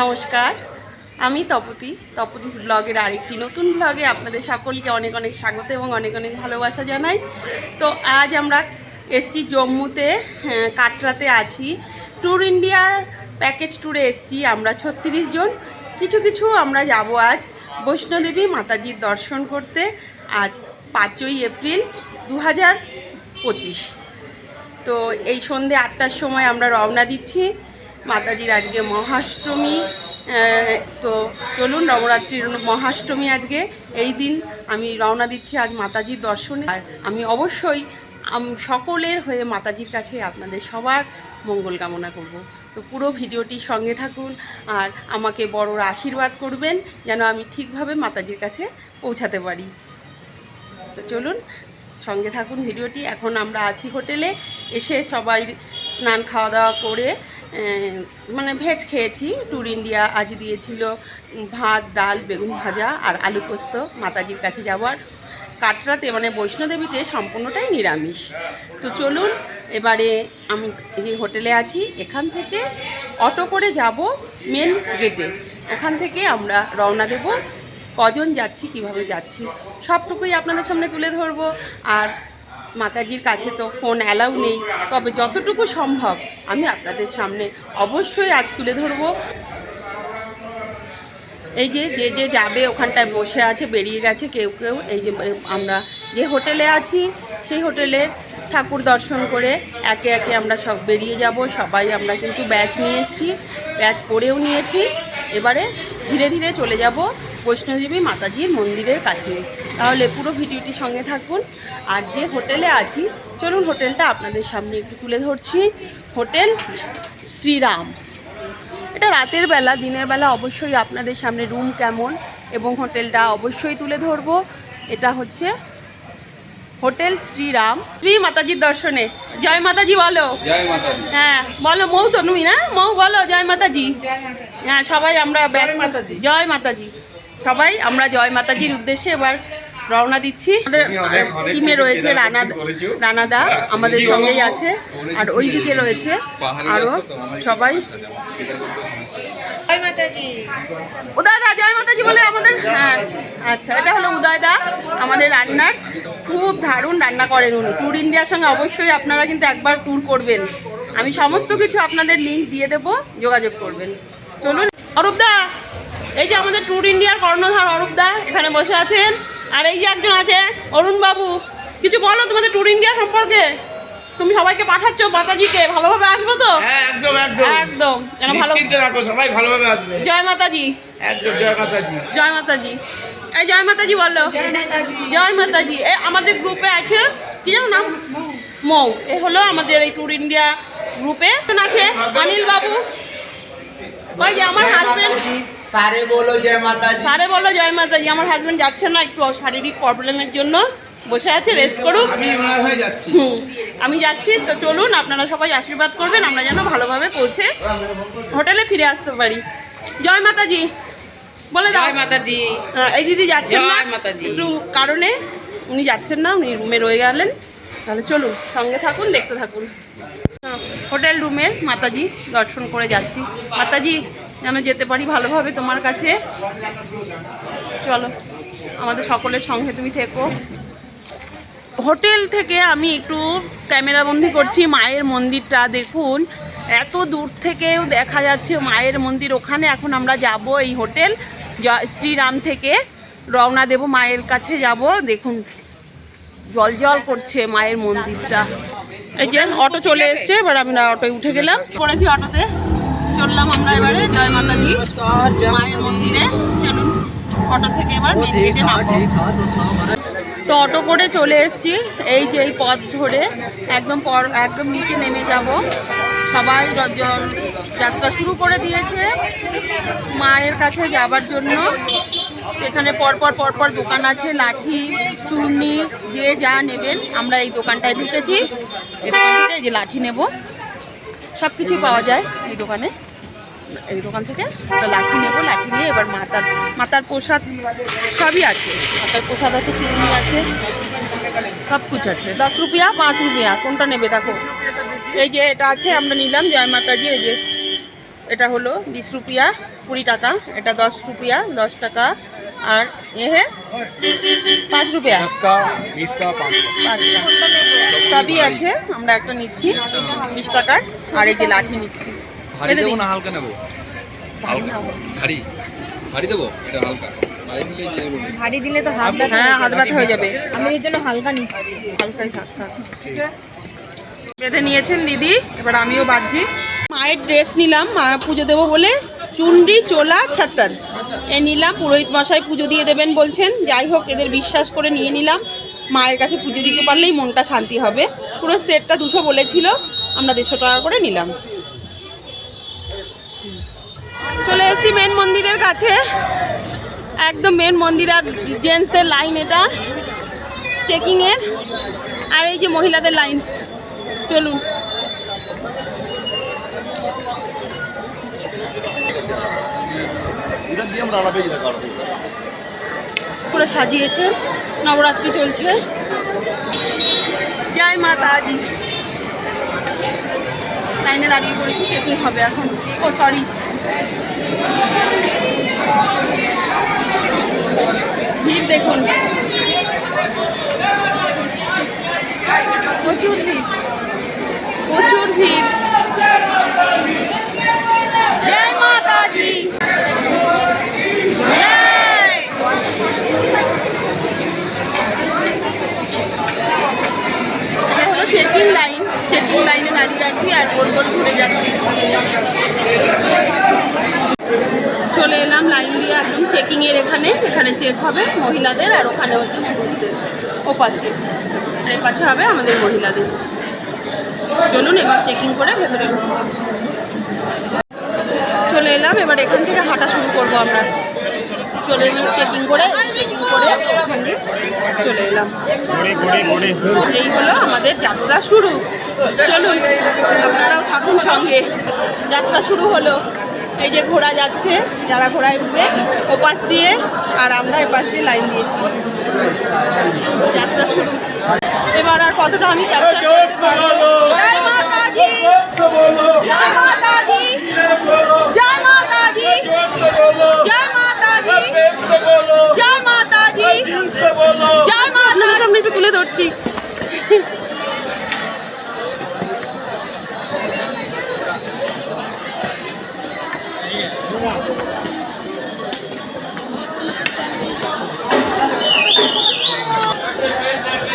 নমস্কার আমি তপতি তপতিস ব্লগের আরেকটি নতুন ব্লগে আপনাদের সকলকে অনেক অনেক স্বাগত এবং অনেক অনেক ভালোবাসা জানাই। তো আজ আমরা এসছি জম্মুতে হ্যাঁ, কাটরাতে আছি। ট্যুর ইন্ডিয়ার প্যাকেজ ট্যুরে এসছি আমরা ছত্রিশ জন। কিছু কিছু আমরা যাব আজ বৈষ্ণোদেবী মাতাজির দর্শন করতে আজ পাঁচই এপ্রিল দু হাজার পঁচিশ। তো এই সন্ধে আটটার সময় আমরা রওনা দিচ্ছি। মাতাজির আজকে মহাষ্টমী তো চলুন নবরাত্রির মহাষ্টমী আজকে, এই দিন আমি রওনা দিচ্ছি আজ মাতাজির দর্শনে। আর আমি অবশ্যই সকলের হয়ে মাতাজির কাছে আপনাদের সবার মঙ্গল কামনা করব। তো পুরো ভিডিওটি সঙ্গে থাকুন আর আমাকে বড়রা আশীর্বাদ করবেন যেন আমি ঠিকভাবে মাতাজির কাছে পৌঁছাতে পারি। তো চলুন সঙ্গে থাকুন ভিডিওটি। এখন আমরা আছি হোটেলে, এসে সবাই স্নান খাওয়া দাওয়া করে মানে ভেজ খেয়েছি। ট্যুর ইন্ডিয়া আজ দিয়েছিল ভাত, ডাল, বেগুন ভাজা আর আলু পোস্ত। মাতাজির কাছে যাওয়ার কাটরাতে মানে বৈষ্ণোদেবীতে সম্পূর্ণটাই নিরামিষ। তো চলুন, এবারে আমি যে হোটেলে আছি, এখান থেকে অটো করে যাব মেন গেটে। ওখান থেকে আমরা রওনা দেব। কজন যাচ্ছি, কীভাবে যাচ্ছি, সবটুকুই আপনাদের সামনে তুলে ধরবো। আর মাতাজির কাছে তো ফোন অ্যালাউ নেই। তবে যতটুকু সম্ভব আমি আপনাদের সামনে অবশ্যই আজ তুলে ধরবো। এই যে যে যে যাবে ওখানটায় বসে আছে, বেরিয়ে গেছে, কেউ কেউ, এই যে আমরা যে হোটেলে আছি, সেই হোটেলে ঠাকুর দর্শন করে একে একে আমরা সব বেরিয়ে যাব। সবাই আমরা কিন্তু ব্যাচ নিয়ে এসেছি, ব্যাচ পরেও নিয়েছি। এবারে ধীরে ধীরে চলে যাব বৈষ্ণোদেবী মাতাজির মন্দিরের কাছে। তাহলে পুরো ভিডিওটি সঙ্গে থাকুন। আর যে হোটেলে আছি চলুন হোটেলটা আপনাদের সামনে একটু তুলে ধরছি। হোটেল শ্রীরাম। এটা রাতের বেলা দিনের বেলা অবশ্যই আপনাদের সামনে রুম কেমন এবং হোটেলটা অবশ্যই তুলে ধরবো। এটা হচ্ছে হোটেল শ্রীরাম। শ্রী মাতাজির দর্শনে। জয় মাতাজি বলো। জয়। হ্যাঁ বলো মৌ তো নুই না? মৌ বলো জয় মাতাজি। হ্যাঁ সবাই আমরা ব্যাচ মাতাজি। জয় মাতাজি। সবাই আমরা জয় মাতাজির উদ্দেশ্যে এবার রওনা দিচ্ছি। আমাদের টিমে রয়েছে রানা রানাদা আমাদের সঙ্গেই আছে আর ওই দিকে রয়েছে আরও সবাই। উদয়দা জয় মাতাজি বলে আমাদের? হ্যাঁ আচ্ছা এটা হলো উদয়দা আমাদের রান্নার। খুব দারুণ রান্না করেন উনি। ট্যুর ইন্ডিয়ার সঙ্গে অবশ্যই আপনারা কিন্তু একবার ট্যুর করবেন। আমি সমস্ত কিছু আপনাদের লিঙ্ক দিয়ে দেবো যোগাযোগ করবেন। চলুন। অরূপদা এই যে আমাদের ট্যুর ইন্ডিয়ার কর্ণধার অরূপদা এখানে বসে আছেন। আর এই যে একজন আছে অরুণ বাবু কিছু বলো তোমাদের ট্যুর ইন্ডিয়া সম্পর্কে? তুমি সবাইকে পাঠাচ্ছ মাতাজিকে ভালোভাবে আসব তো? হ্যাঁ একদম একদম। একদম যেন ভালো রাখো সবাই ভালোভাবে আসবে। জয় মাতাজি। একদম জয় মাতাজি। জয় মাতাজি। এই জয় মাতাজি বলল জয় মাতাজি। এ আমাদের গ্রুপে আছে কি জানো নাম? মৌ। এ হলো আমাদের এই ট্যুর ইন্ডিয়া গ্রুপে। একজন আছে অনিল বাবু ওই যে আমার হাজবেন্ড সারে বলো জয় মাতাজি। সারে বলো জয় মাতাজি আমার হাজবেন্ড যাচ্ছে না একটু শারীরিক প্রবলেমের জন্য। বসে আছে রেস্ট করুক। আমি ওনার হয়ে যাচ্ছি। আমি যাচ্ছি তো চলুন আপনারা সবাই আশীর্বাদ করবেন আমরা যেন ভালোভাবে পৌঁছে হোটেলে ফিরে আসতে পারি। জয় মাতাজি বলে দাও। মাতাজি। এই দিদি যাচ্ছেন না। মাতাজি। একটু কারণে উনি যাচ্ছেন না উনি রুমে রয়ে গেলেন। তাহলে চলুন, সঙ্গে থাকুন, দেখতে থাকুন। হোটেল রুমে মাতাজি দর্শন করে যাচ্ছি। মাতাজি, যেন যেতে পারি ভালোভাবে তোমার কাছে? চলো, আমাদের সকলের সঙ্গে তুমি থেকো। হোটেল থেকে আমি একটু ক্যামেরাবন্দি করছি, মায়ের মন্দিরটা দেখুন। এত দূর থেকেও দেখা যাচ্ছে মায়ের মন্দির। ওখানে এখন আমরা যাব এই হোটেল শ্রীরাম থেকে রওনা দেব মায়ের কাছে যাব। দেখুন জল জল করছে মায়ের মন্দিরটা। এই যে অটো চলে এসছে এবার আমরা অটোয় উঠে গেলাম। পড়েছি অটোতে। চললাম আমরা এবারে জয় মাতাজি মায়ের মন্দিরে। চলুন অটো থেকে এবার মেন গেটে নামবো। তো অটো করে চলে এসেছি এই যে এই পথ ধরে একদম পর একদম নিচে নেমে যাব। সবাই যাত্রা শুরু করে দিয়েছে মায়ের কাছে যাবার জন্য। এখানে পরপর পরপর দোকান আছে, লাঠি চূর্ণি যে যা নেবেন, আমরা এই দোকানটায় ঢুকেছি। এই যে লাঠি নেব সব কিছুই পাওয়া যায় এই দোকানে। এই দোকান থেকে লাঠি নেব, লাঠি নিয়ে এবার মাতার মাতার প্রসাদ সবই আছে। মাতার প্রসাদ আছে চুড়ি আছে সব কিছু আছে। দশ রুপিয়া, পাঁচ রুপিয়া, কোনটা নেবে দেখো। এই যে এটা আছে, আমরা নিলাম, জয় মাতাজি, এই যে এটা হলো বিশ রুপিয়া, কুড়ি টাকা, এটা দশ রুপিয়া, দশ টাকা আর এ হে পাঁচ রুপিয়া का बीस का पाँच পাঁচ টাকা সবই আছে আমরা একটা নিচ্ছি বিশ টাকার আর এই যে লাঠি নিচ্ছি ভারী এটা দেবো দিন। না হালকা নেবো ভারী খাবো। ভারী ভারী দেবো এটা হালকা ভারী দিলে যে এরকম। ভারী দিলে তো হাত ব্যথা হ্যাঁ হাত ব্যথা হয়ে যাবে আমি এর জন্য হালকা নিচ্ছি হালকাই থাক থাক বেঁধে নিয়েছেন দিদি এবার আমিও বাঁধছি মায়ের ড্রেস নিলাম মা পুজো দেবো বলে চুন্ডি চোলা ছাত্তার এ নিলাম, পুরোহিত মশাই পুজো দিয়ে দেবেন বলছেন। যাই হোক, এদের বিশ্বাস করে নিয়ে নিলাম। মায়ের কাছে পুজো দিতে পারলেই মনটা শান্তি হবে। পুরো সেটটা দুশো বলেছিল, আমরা দেড়শো টাকা করে নিলাম। চলে এসেছি মেন মন্দিরের কাছে। একদম মেন মন্দির আর জেন্টসদের লাইন এটা চেকিংয়ের আর এই যে মহিলাদের লাইন চলুন। পুরো সাজিয়েছেন নবরাত্রি চলছে। জয় মাতাজি লাইনে দাঁড়িয়ে পড়েছি, চেকিং হবে এখন। ও সরি ভিড় দেখুন। প্রচুর ভিড়। প্রচুর ভিড়। জয় মাতাজি জয় এটা হলো চেকিং লাইন চেকিং দাঁড়িয়ে আর গোল গোল ঘুরে যাচ্ছি। চলে এলাম লাইন দিয়ে একদম চেকিংয়ের এখানে এখানে চেক হবে মহিলাদের আর ওখানে হচ্ছে পুরুষদের। ও পাশে। আর এ পাশে হবে আমাদের মহিলাদের। চলুন এবার চেকিং করে ভেতরে চলে এলাম এবার এখান থেকে হাঁটা শুরু করব আমরা। চলে এলাম চেকিং করে চেকিং করে ওখান দিয়ে চলে এলাম। এই হলো আমাদের যাত্রা শুরু। চলুন আপনারাও থাকুন সঙ্গে। যাত্রা শুরু হলো। এই যে ঘোড়া যাচ্ছে যারা ঘোড়ায় উঠবে ওপাশ দিয়ে আর আমরা এপাশ দিয়ে লাইন দিয়েছি। যাত্রা শুরু। এবার আর কতটা আমি ক্যাপচার করতে পারব? জয় মাতাজি! জয় মাতাজি! জয় মাতাজি! জয় মাতাজি! জয় মাতাজি! জয় মাতা সামনে একটু তুলে ধরছি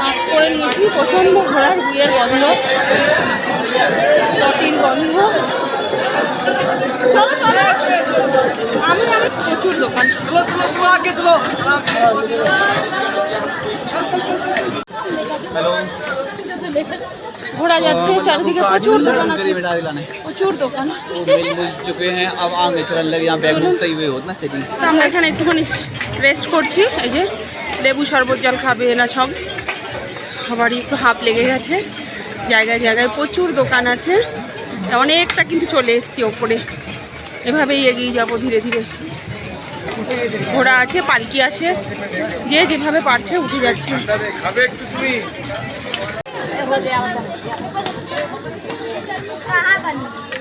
মাছ করে নিয়েছি প্রচণ্ড ঘোড়ার গুয়ের গন্ধ। চটির গন্ধ প্রচুর দোকান। চলো চলো চলো আগে চলো। যাচ্ছে চারিদিকে প্রচুর দোকান আছে। প্রচুর দোকান। আমরা এখানে একটুখানি রেস্ট করছি। এই যে লেবু শরবত জল খাবে না সব। সবারই একটু হাফ লেগে গেছে জায়গায় জায়গায় প্রচুর দোকান আছে অনেকটা কিন্তু চলে এসছি ওপরে এভাবেই এগিয়ে যাব ধীরে ধীরে ঘোড়া আছে পালকি আছে যে যেভাবে পারছে উঠে যাচ্ছে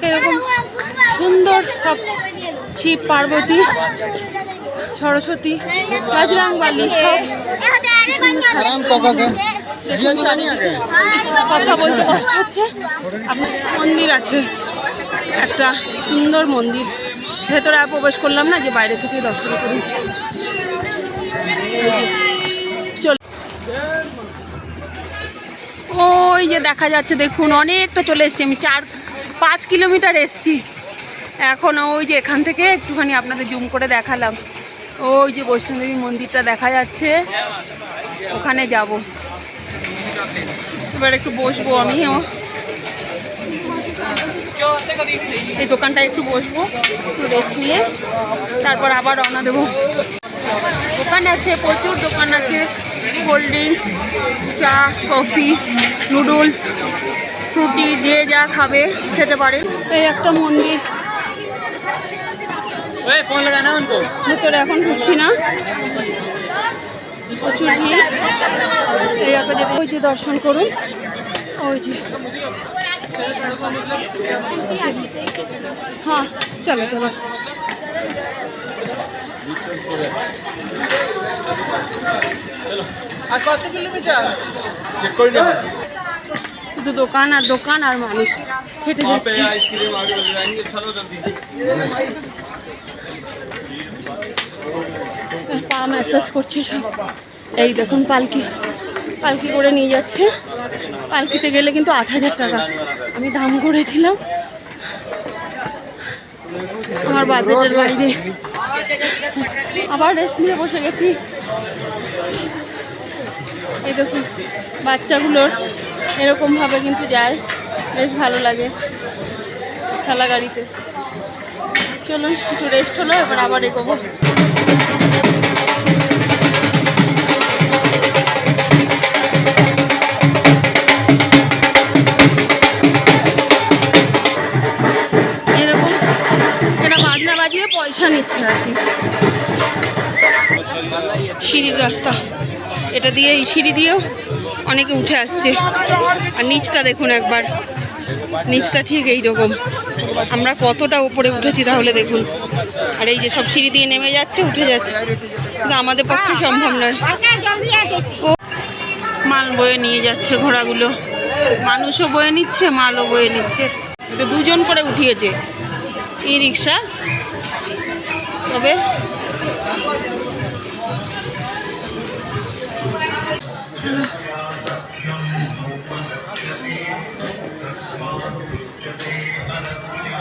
এরকম সুন্দর সব শিব পার্বতী সরস্বতী বাজরাং বালি সব কথা বলতে কষ্ট হচ্ছে। মন্দির আছে। একটা সুন্দর মন্দির। ভেতরে প্রবেশ করলাম না, যে বাইরে থেকে দর্শন করি। চল। ওই যে দেখা যাচ্ছে, দেখুন, অনেকটা চলে এসেছি আমি। চার, পাঁচ কিলোমিটার এসছি। এখন ওই যে এখান থেকে একটুখানি আপনাদের জুম করে দেখালাম। ওই যে বৈষ্ণোদেবী মন্দিরটা দেখা যাচ্ছে। ওখানে যাব। এবার একটু বসবো আমিও এই দোকানটা একটু বসবো একটু রেস্ট নিয়ে। তারপর আবার রওনা দেবো। দোকান আছে প্রচুর দোকান আছে। কোল্ড ড্রিঙ্কস চা কফি নুডলস ফ্রুটি যে যা খাবে খেতে পারে। এই একটা মন্দির। ভিতরে এখন ঢুকছি না। প্রচুর ভিড়। এই আপনাদের ওই যে দর্শন করুন। ওই যে। হ্যাঁ চলো চলো। দোকান আর দোকান আর মানুষ। হেঁটে যাচ্ছে। পা ম্যাসাজ করছে সব। এই দেখুন, পালকি পালকি করে নিয়ে যাচ্ছে। পালকিতে গেলে কিন্তু আট হাজার টাকা। আমি দাম করেছিলাম। আমার বাজেটের বাইরে। আবার রেস্ট নিয়ে বসে গেছি। এই দেখুন, বাচ্চাগুলোর এরকমভাবে কিন্তু যায়। বেশ ভালো লাগে ঠেলা গাড়িতে চলুন, একটু রেস্ট হলো, এবার আবার এগোবো। বাজিয়ে পয়সা নিচ্ছে আর কি। সিঁড়ির রাস্তা। এটা দিয়ে এই সিঁড়ি দিয়েও অনেকে উঠে আসছে। আর নিচটা দেখুন একবার। নিচটা ঠিক এই রকম আমরা কতটা উপরে উঠেছি তাহলে দেখুন। আর এই যে সব সিঁড়ি দিয়ে নেমে যাচ্ছে, উঠে যাচ্ছে। কিন্তু আমাদের পক্ষে সম্ভব নয়। ও মাল বয়ে নিয়ে যাচ্ছে ঘোড়াগুলো। মানুষও বয়ে নিচ্ছে, মালও বয়ে নিচ্ছে। দুজন করে উঠিয়েছে। ই রিক্সা তবে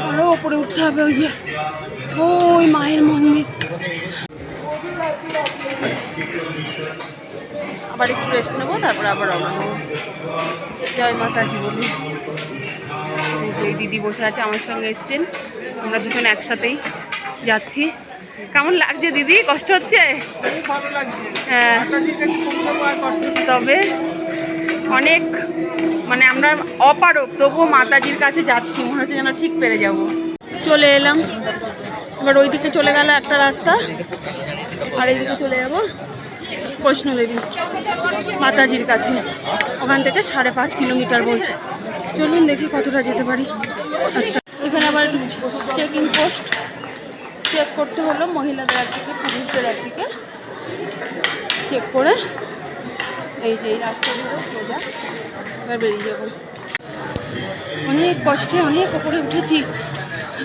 আরও ওপরে উঠতে হবে ওই ওই মায়ের মন্দির। আবার একটু রেস্ট নেব, তারপর আবার রওনা দেবো। জয় মাতাজি বলি। যে দিদি বসে আছে, আমার সঙ্গে এসছেন। আমরা দুজন একসাথেই যাচ্ছি। কেমন লাগছে দিদি? কষ্ট হচ্ছে? হ্যাঁ। তবে অনেক মানে আমরা অপারক তবুও মাতাজির কাছে যাচ্ছি। মনে হচ্ছে যেন ঠিক পেরে যাব। চলে এলাম। এবার ওই দিকে চলে গেল একটা রাস্তা। আর এইদিকে চলে যাব বৈষ্ণোদেবী মাতাজির কাছে। ওখান থেকে সাড়ে পাঁচ কিলোমিটার বলছে। চলুন দেখি কতটা যেতে পারি। রাস্তা এখানে আবার চেকিং পোস্ট চেক করতে হলো মহিলাদের একদিকে, পুরুষদের একদিকে। চেক করে এই যে এই রাস্তাগুলো সোজা এবার বেরিয়ে যাব। অনেক কষ্টে অনেক ওপরে উঠেছি।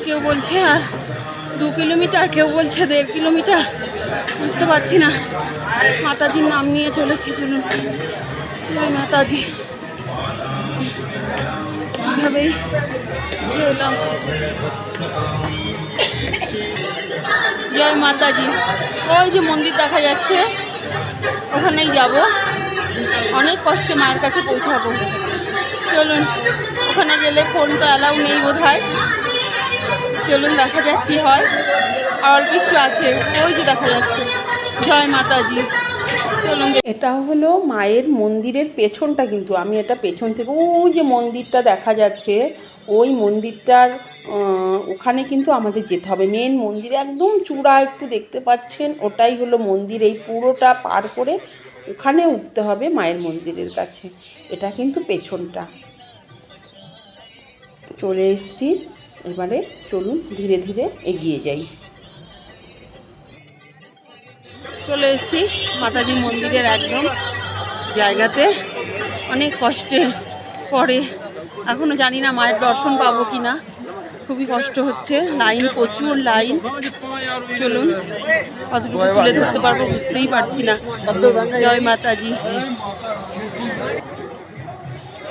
কেউ বলছে আর দু কিলোমিটার, কেউ বলছে দেড় কিলোমিটার। বুঝতে পারছি না। মাতাজির নাম নিয়ে চলেছি, চলুন। জয় মাতাজি। এইভাবেই এলাম জয় মাতাজি। ওই যে মন্দির দেখা যাচ্ছে, ওখানেই যাব। অনেক কষ্টে মায়ের কাছে পৌঁছাবো। চলুন, ওখানে গেলে ফোনটা অ্যালাউ নেই বোধ হয় চলুন দেখা যাক কী হয়। আর অল্প একটু আছে, ওই যে দেখা যাচ্ছে। জয় মাতাজি। চলুন এটা হলো মায়ের মন্দিরের পেছনটা কিন্তু, আমি এটা পেছন থেকে, ওই যে মন্দিরটা দেখা যাচ্ছে ওই মন্দিরটার ওখানে কিন্তু আমাদের যেতে হবে। মেন মন্দিরে একদম চূড়া একটু দেখতে পাচ্ছেন, ওটাই হলো মন্দির। এই পুরোটা পার করে ওখানে উঠতে হবে মায়ের মন্দিরের কাছে। এটা কিন্তু পেছনটা। চলে এসছি। এবারে চলুন ধীরে ধীরে এগিয়ে যাই। চলে এসেছি মাতাজি মন্দিরের একদম জায়গাতে। অনেক কষ্টে পরে এখনও জানি না মায়ের দর্শন পাবো কি না খুবই কষ্ট হচ্ছে। লাইন, প্রচুর লাইন। চলুন, কতটুকু তুলে ধরতে পারব বুঝতেই পারছি না। জয় মাতাজি।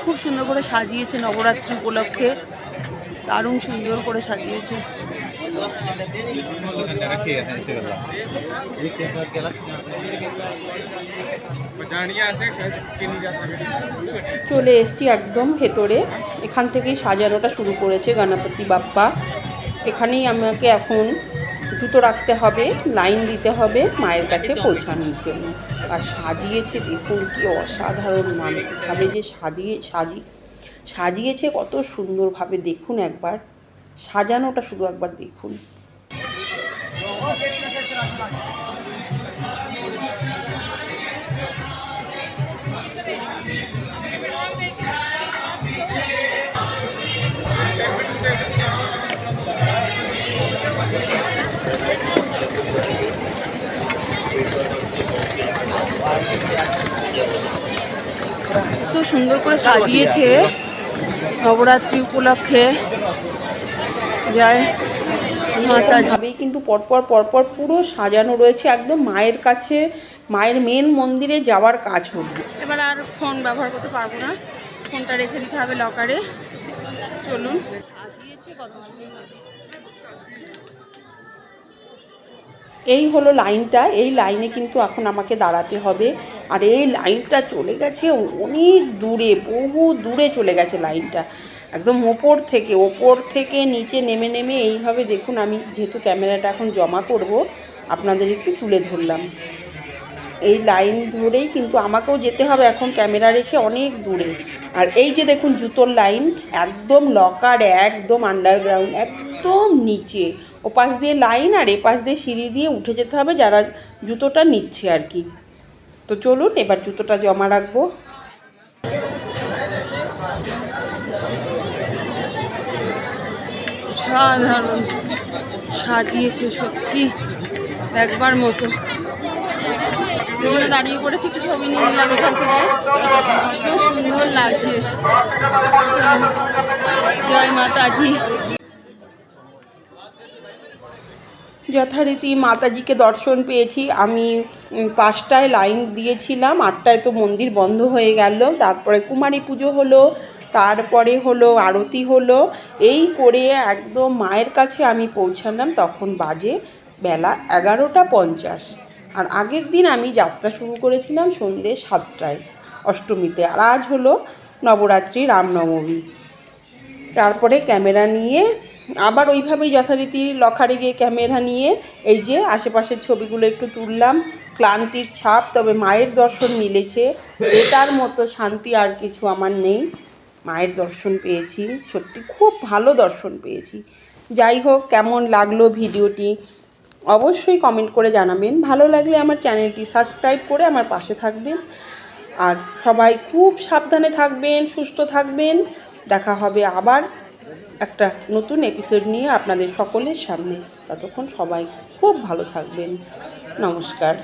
খুব সুন্দর করে সাজিয়েছে নবরাত্রি উপলক্ষে। দারুণ সুন্দর করে সাজিয়েছে। চলে এসছি একদম ভেতরে। এখান থেকেই সাজানোটা শুরু করেছে গণপতি বাপ্পা। এখানেই আমাকে এখন জুতো রাখতে হবে, লাইন দিতে হবে মায়ের কাছে পৌঁছানোর জন্য। আর সাজিয়েছে, দেখুন কি অসাধারণ মানে ভাবে যে সাজিয়ে সাজি সাজিয়েছে কত সুন্দরভাবে দেখুন একবার। সাজানোটা শুধু একবার দেখুন। এত সুন্দর করে সাজিয়েছে। নবরাত্রি উপলক্ষে জয় মাতা কিন্তু পরপর পরপর পুরো সাজানো রয়েছে একদম মায়ের কাছে মায়ের মেন মন্দিরে যাওয়ার কাজ হল। এবার আর ফোন ব্যবহার করতে পারব না। ফোনটা রেখে দিতে হবে লকারে চলুন। দিয়েছে কত। এই হলো লাইনটা, এই লাইনে কিন্তু এখন আমাকে দাঁড়াতে হবে। আর এই লাইনটা চলে গেছে অনেক দূরে, বহু দূরে চলে গেছে লাইনটা। একদম ওপর থেকে ওপর থেকে নিচে নেমে নেমে এইভাবে দেখুন আমি যেহেতু ক্যামেরাটা এখন জমা করব, আপনাদের একটু তুলে ধরলাম। এই লাইন ধরেই কিন্তু আমাকেও যেতে হবে এখন ক্যামেরা রেখে অনেক দূরে। আর এই যে দেখুন জুতোর লাইন, একদম লকার, একদম আন্ডারগ্রাউন্ড একদম নিচে। ওপাশ দিয়ে লাইন আর এপাশ দিয়ে সিঁড়ি দিয়ে উঠে যেতে হবে, যারা জুতোটা নিচ্ছে আর কি। তো চলুন, এবার জুতোটা জমা রাখব। সাধারণ সাজিয়েছে সত্যি একবার মতো। দাঁড়িয়ে পড়েছি কিছু ছবি নিয়ে নিলাম এখান থেকে। সুন্দর লাগছে। জয় মাতাজি। যথারীতি মাতাজিকে দর্শন পেয়েছি। আমি পাঁচটায় লাইন দিয়েছিলাম, আটটায় তো মন্দির বন্ধ হয়ে গেল। তারপরে কুমারী পুজো হলো, তারপরে হলো আরতি হলো। এই করে একদম মায়ের কাছে আমি পৌঁছালাম, তখন বাজে বেলা এগারোটা পঞ্চাশ। আর আগের দিন আমি যাত্রা শুরু করেছিলাম সন্ধ্যে সাতটায়, অষ্টমীতে। আর আজ হলো নবরাত্রি রামনবমী তারপরে ক্যামেরা নিয়ে আবার ওইভাবেই যথারীতি লখারে গিয়ে ক্যামেরা নিয়ে এই যে আশেপাশের ছবিগুলো একটু তুললাম। ক্লান্তির ছাপ, তবে মায়ের দর্শন মিলেছে। এটার মতো শান্তি আর কিছু আমার নেই। মায়ের দর্শন পেয়েছি, সত্যি খুব ভালো দর্শন পেয়েছি। যাই হোক, কেমন লাগল ভিডিওটি অবশ্যই কমেন্ট করে জানাবেন। ভালো লাগলে আমার চ্যানেলটি সাবস্ক্রাইব করে আমার পাশে থাকবেন। আর সবাই খুব সাবধানে থাকবেন, সুস্থ থাকবেন। দেখা হবে আবার একটা নতুন এপিসোড নিয়ে আপনাদের সকলের সামনে। ততক্ষণ সবাই খুব ভালো থাকবেন। নমস্কার।